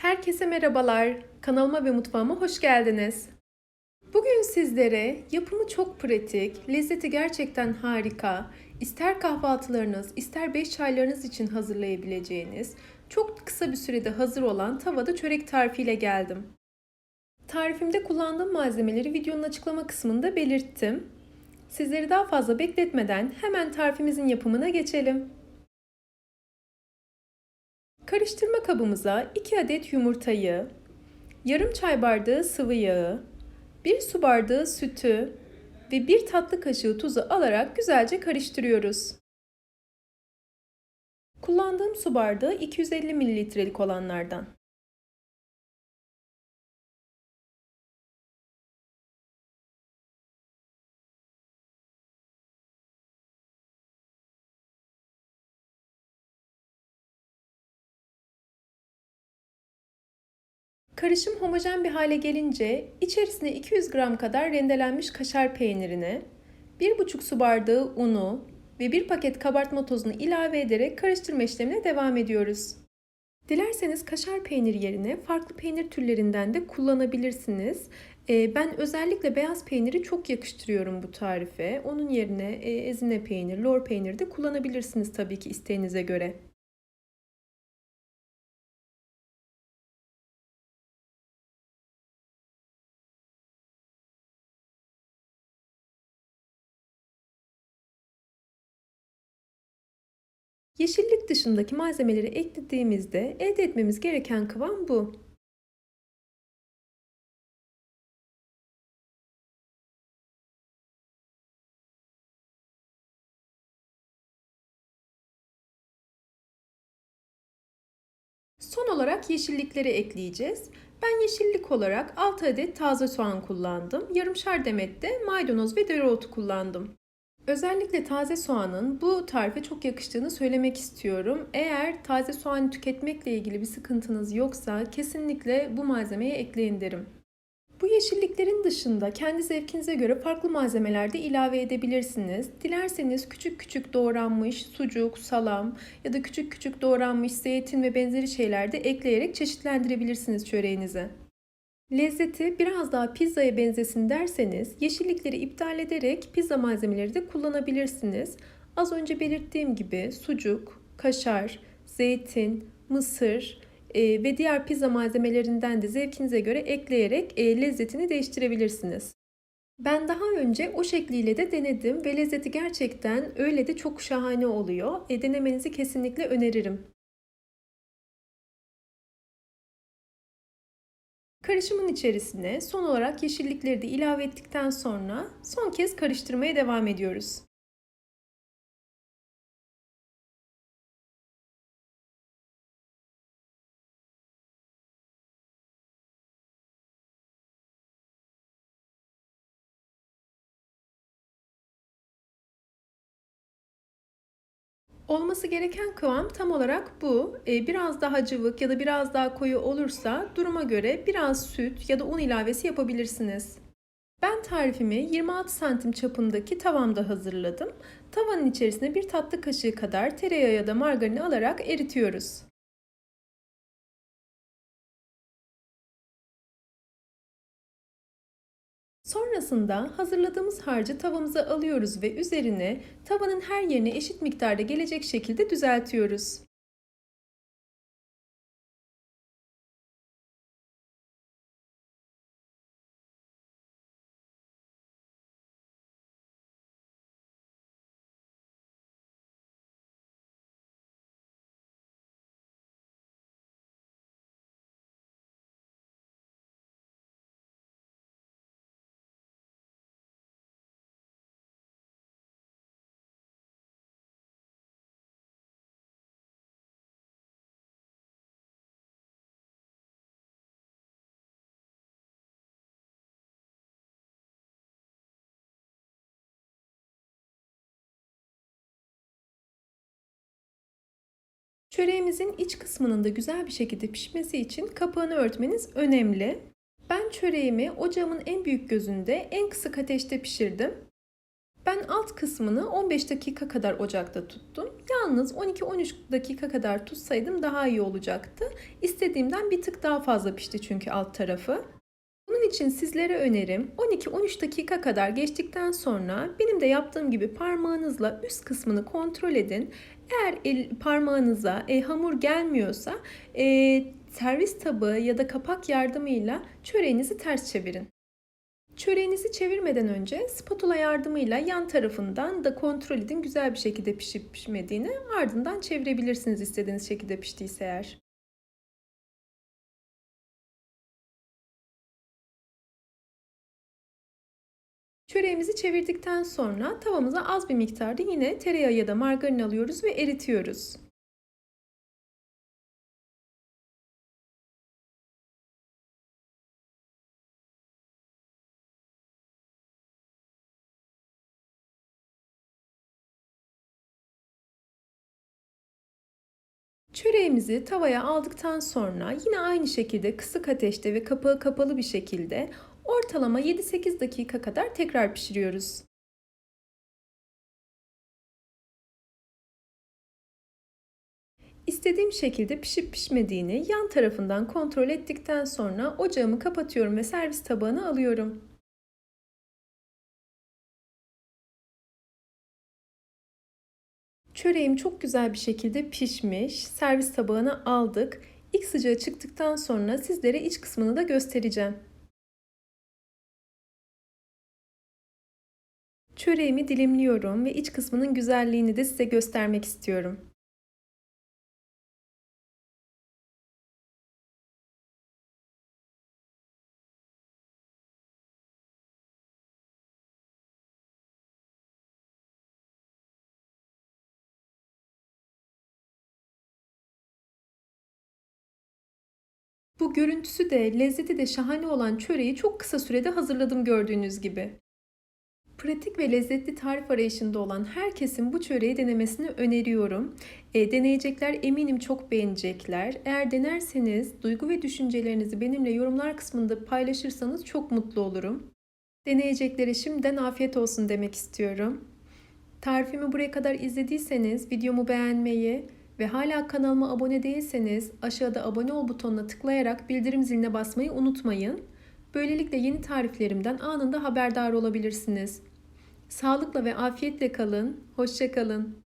Herkese merhabalar. Kanalıma ve mutfağıma hoş geldiniz. Bugün sizlere yapımı çok pratik, lezzeti gerçekten harika, ister kahvaltılarınız, ister beş çaylarınız için hazırlayabileceğiniz, çok kısa bir sürede hazır olan tavada çörek tarifiyle geldim. Tarifimde kullandığım malzemeleri videonun açıklama kısmında belirttim. Sizleri daha fazla bekletmeden hemen tarifimizin yapımına geçelim. Karıştırma kabımıza 2 adet yumurtayı, yarım çay bardağı sıvı yağı, 1 su bardağı sütü ve 1 tatlı kaşığı tuzu alarak güzelce karıştırıyoruz. Kullandığım su bardağı 250 mililitrelik olanlardan. Karışım homojen bir hale gelince içerisine 200 gram kadar rendelenmiş kaşar peynirini, 1,5 su bardağı unu ve 1 paket kabartma tozunu ilave ederek karıştırma işlemine devam ediyoruz. Dilerseniz kaşar peynir yerine farklı peynir türlerinden de kullanabilirsiniz. Ben özellikle beyaz peyniri çok yakıştırıyorum bu tarife. Onun yerine ezine peynir, lor peynir de kullanabilirsiniz tabii ki isteğinize göre. Yeşillik dışındaki malzemeleri eklediğimizde elde etmemiz gereken kıvam bu. Son olarak yeşillikleri ekleyeceğiz. Ben yeşillik olarak 6 adet taze soğan kullandım. Yarımşar demet de maydanoz ve dereotu kullandım. Özellikle taze soğanın bu tarife çok yakıştığını söylemek istiyorum. Eğer taze soğan tüketmekle ilgili bir sıkıntınız yoksa kesinlikle bu malzemeyi ekleyin derim. Bu yeşilliklerin dışında kendi zevkinize göre farklı malzemeler de ilave edebilirsiniz. Dilerseniz küçük küçük doğranmış sucuk, salam ya da küçük küçük doğranmış zeytin ve benzeri şeyler de ekleyerek çeşitlendirebilirsiniz çöreğinizi. Lezzeti biraz daha pizzaya benzesin derseniz yeşillikleri iptal ederek pizza malzemeleri de kullanabilirsiniz. Az önce belirttiğim gibi sucuk, kaşar, zeytin, mısır e, ve diğer pizza malzemelerinden de zevkinize göre ekleyerek e, lezzetini değiştirebilirsiniz. Ben daha önce o şekliyle de denedim ve lezzeti gerçekten öyle de çok şahane oluyor. E, denemenizi kesinlikle öneririm. Karışımın içerisine son olarak yeşillikleri de ilave ettikten sonra son kez karıştırmaya devam ediyoruz. Olması gereken kıvam tam olarak bu. Ee, biraz daha cıvık ya da biraz daha koyu olursa duruma göre biraz süt ya da un ilavesi yapabilirsiniz. Ben tarifimi 26 santim çapındaki tavamda hazırladım. Tavanın içerisine bir tatlı kaşığı kadar tereyağı ya da margarini alarak eritiyoruz. Sonrasında hazırladığımız harcı tavamıza alıyoruz ve üzerine tavanın her yerine eşit miktarda gelecek şekilde düzeltiyoruz. Çöreğimizin iç kısmının da güzel bir şekilde pişmesi için kapağını örtmeniz önemli. Ben çöreğimi ocağımın en büyük gözünde en kısık ateşte pişirdim. Ben alt kısmını 15 dakika kadar ocakta tuttum. Yalnız 12-13 dakika kadar tutsaydım daha iyi olacaktı. İstediğimden bir tık daha fazla pişti çünkü alt tarafı. Bunun için sizlere önerim 12-13 dakika kadar geçtikten sonra benim de yaptığım gibi parmağınızla üst kısmını kontrol edin. Eğer el, parmağınıza e, hamur gelmiyorsa e, servis tabağı ya da kapak yardımıyla çöreğinizi ters çevirin. Çöreğinizi çevirmeden önce spatula yardımıyla yan tarafından da kontrol edin güzel bir şekilde pişip pişmediğini. Ardından çevirebilirsiniz istediğiniz şekilde piştiyse eğer. Çöreğimizi çevirdikten sonra tavamıza az bir miktarda yine tereyağı ya da margarin alıyoruz ve eritiyoruz. Çöreğimizi tavaya aldıktan sonra yine aynı şekilde kısık ateşte ve kapağı kapalı bir şekilde ortalama 7-8 dakika kadar tekrar pişiriyoruz. İstediğim şekilde pişip pişmediğini yan tarafından kontrol ettikten sonra ocağımı kapatıyorum ve servis tabağına alıyorum. Çöreğim çok güzel bir şekilde pişmiş. Servis tabağına aldık. İlk sıcağı çıktıktan sonra sizlere iç kısmını da göstereceğim. Çöreğimi dilimliyorum ve iç kısmının güzelliğini de size göstermek istiyorum. Bu görüntüsü de lezzeti de şahane olan çöreği çok kısa sürede hazırladım gördüğünüz gibi. Pratik ve lezzetli tarif arayışında olan herkesin bu çöreği denemesini öneriyorum. E, deneyecekler eminim çok beğenecekler. Eğer denerseniz duygu ve düşüncelerinizi benimle yorumlar kısmında paylaşırsanız çok mutlu olurum. Deneyeceklere şimdiden afiyet olsun demek istiyorum. Tarifimi buraya kadar izlediyseniz videomu beğenmeyi, ve hala kanalıma abone değilseniz aşağıda abone ol butonuna tıklayarak bildirim ziline basmayı unutmayın. Böylelikle yeni tariflerimden anında haberdar olabilirsiniz. Sağlıkla ve afiyetle kalın, hoşçakalın.